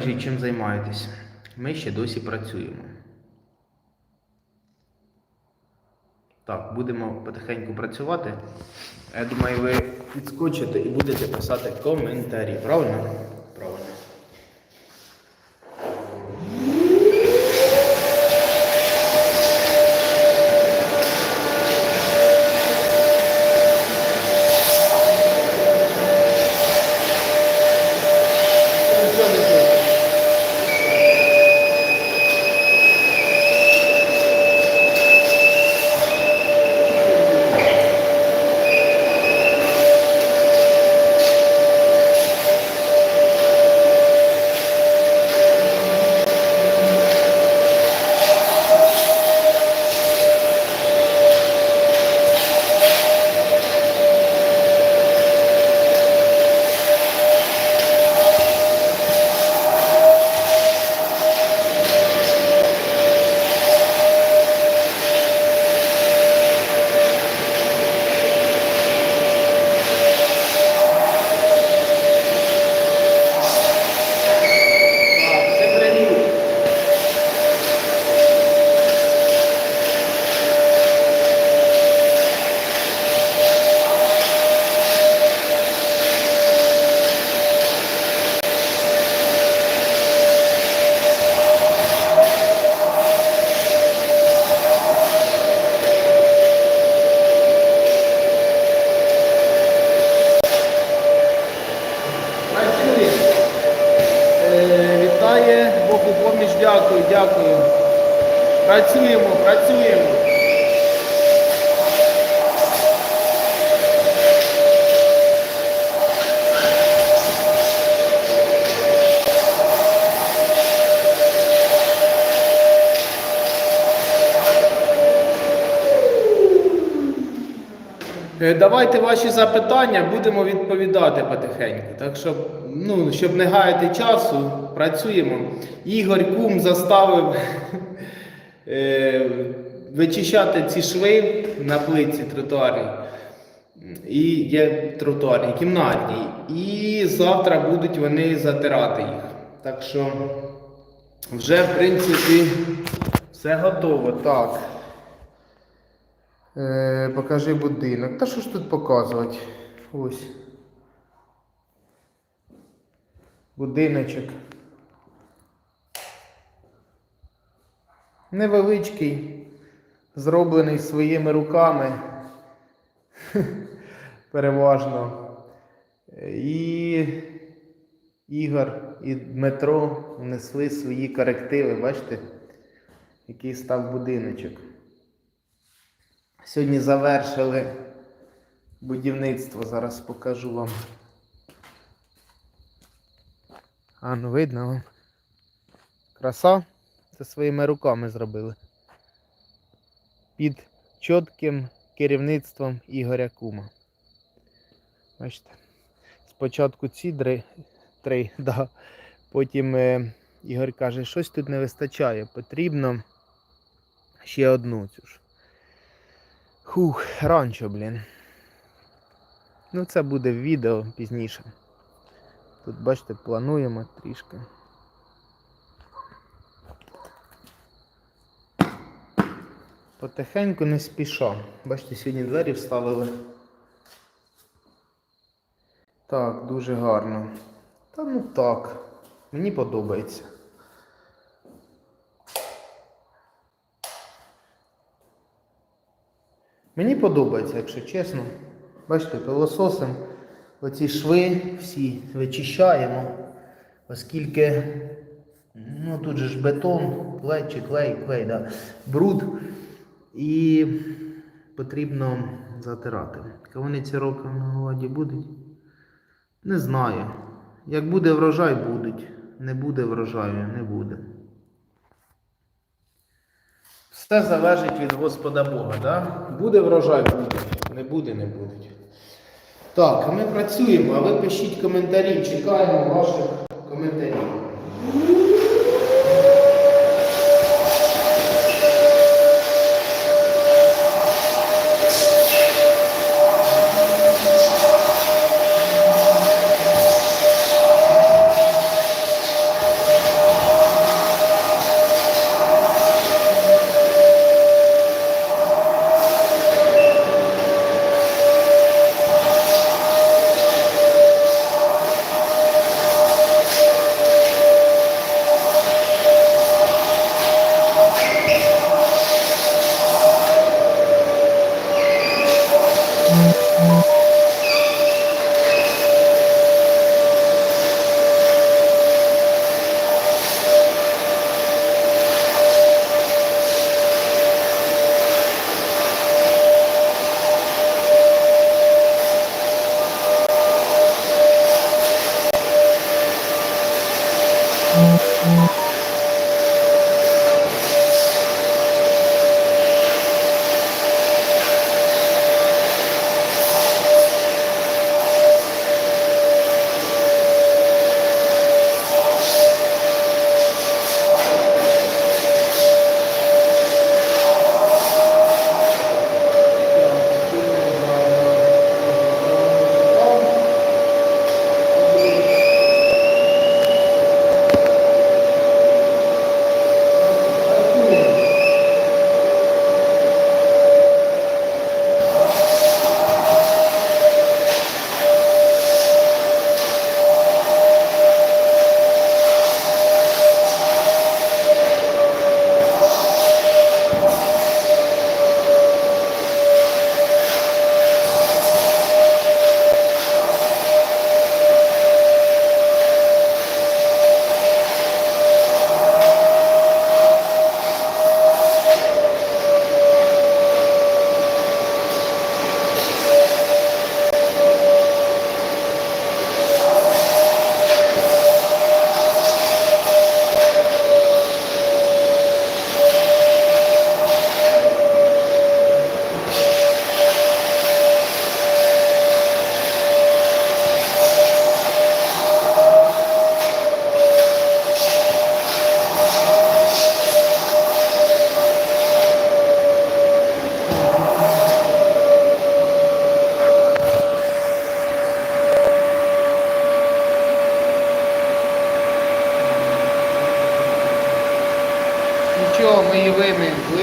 чим займаєтесь. Ми ще досі працюємо. Так, будемо потихеньку працювати. Я думаю, ви підскочите і будете писати коментарі. Правильно? Правильно. Так, все привіт. Працює. Вітає, Бог у поміч, дякую, дякую. Працюємо, працюємо. Давайте ваші запитання, будемо відповідати потихеньку. Так що, ну, щоб не гаяти часу, працюємо. Ігор Кум заставив е, вичищати ці шви на плитці тротуарній. І є тротуарні, кімнатні. І завтра будуть вони затирати їх. Так що вже, в принципі, все готово. Так. Е, покажи будинок. Та що ж тут показувати? Ось. Будиночок. Невеличкий, зроблений своїми руками. Переважно. І Ігор і Дмитро внесли свої корективи. Бачите, який став будиночок. Сьогодні завершили будівництво, зараз покажу вам. А, ну видно вам. Краса. Це своїми руками зробили. Під чітким керівництвом Ігоря Кума. Бачите? Спочатку ці дри, три, да. потім е, Ігор каже, щось тут не вистачає, потрібно ще одну цю ж. Хух, ранчо, блін. Ну, це буде в відео пізніше. Тут, бачите, плануємо трішки. Потихеньку не спіша. Бачите, сьогодні двері вставили. Так, дуже гарно. Та ну так. Мені подобається. Мені подобається, якщо чесно. Бачите, пилососом оці шви всі вичищаємо, оскільки ну, тут же ж бетон, клей клей, клей, да, бруд. І потрібно затирати. Вони ці роки на городі будуть? Не знаю. Як буде врожай, будуть. Не буде врожаю, не буде. Все залежить від Господа Бога, да? Буде врожай, буде. Не буде, не буде. Так, ми працюємо, а ви пишіть коментарі, чекаємо ваших коментарів.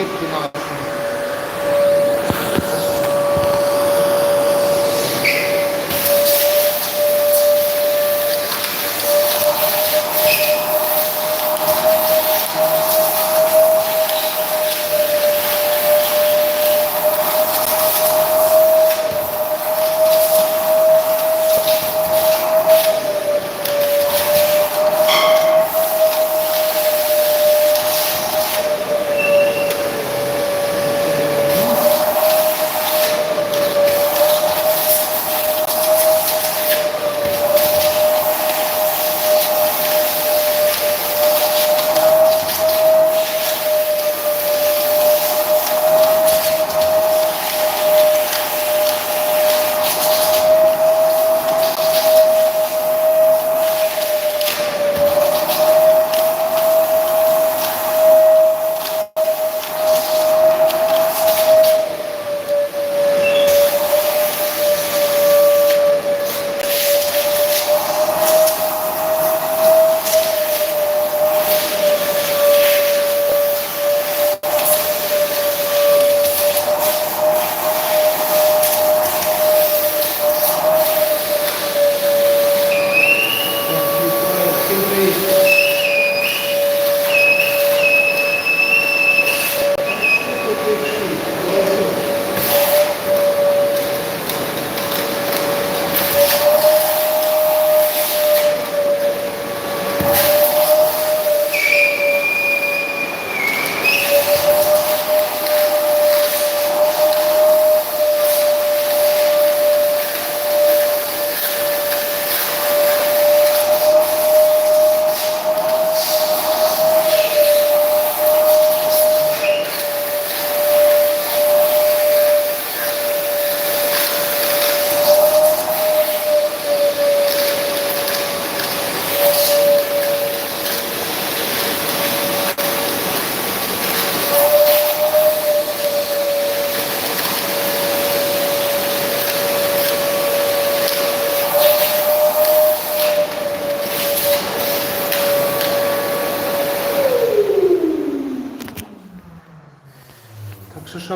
Thank you, Mama.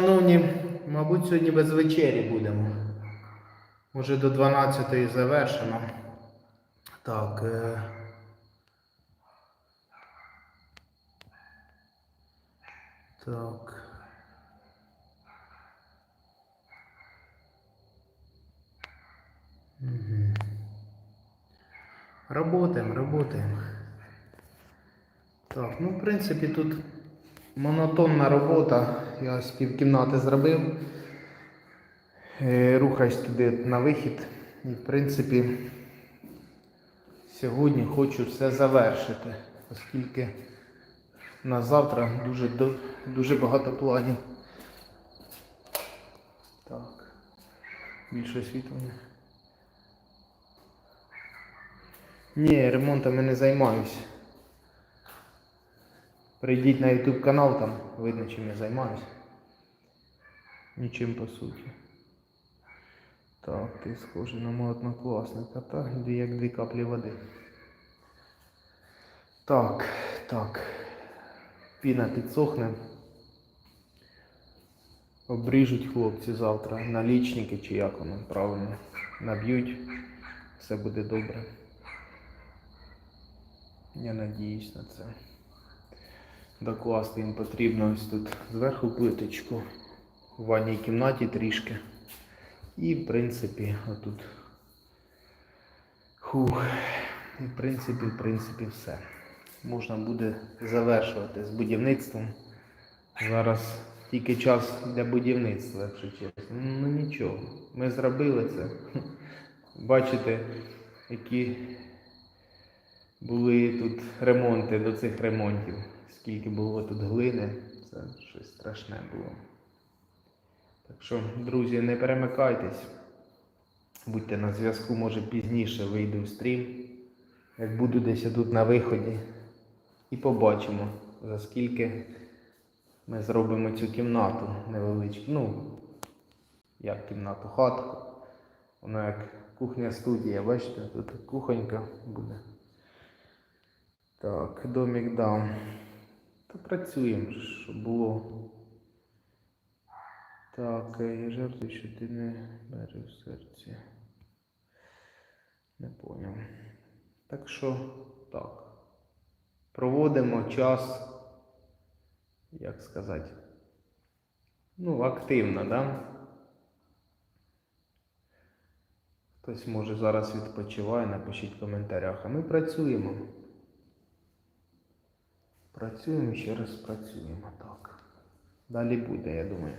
Шановні, мабуть, сьогодні без вечері будемо. Може до 12-ї завершимо. Так. Е... Так. Угу. Работаем, работаем. Так, ну, в принципі, тут монотонна робота. Я з півкімнати зробив. Е, Рухаюсь туди на вихід. І, в принципі, сьогодні хочу все завершити. оскільки на завтра дуже, дуже багато планів. Так. Більше освітлення. Ні, ремонтом я не займаюся. Прийдіть на YouTube канал, там видно, чим я займаюся. Нічим по суті. Так, ти схожий на мого однокласника, так? Як дві каплі води. Так, так. Піна підсохне. Обріжуть хлопці завтра налічники чи як воно правильно. Наб'ють. Все буде добре. Я надіюсь на це. Докласти їм потрібно ось тут зверху плиточку. В ванній кімнаті трішки. І в принципі отут. Хух. І в принципі, в принципі, все. Можна буде завершувати з будівництвом. Зараз тільки час для будівництва, якщо чесно. Ну нічого. Ми зробили це. Бачите, які були тут ремонти до цих ремонтів. Скільки було тут глини, це щось страшне було. Так що, друзі, не перемикайтесь. Будьте на зв'язку, може пізніше вийду в стрім. Як буду десь тут на виході. І побачимо, за скільки ми зробимо цю кімнату невеличку. Ну, як кімнату, хатку. Вона як кухня-студія, бачите, тут кухонька буде. Так, домик дам. Та працюємо, щоб було. Так, я жартую, що ти не бери в серці. Не поняв. Так що, так. Проводимо час, як сказати, ну, активно, да? Хтось може зараз відпочиває, напишіть в коментарях. А ми працюємо. Працюємо ще раз працюємо так. Далі буде, я думаю.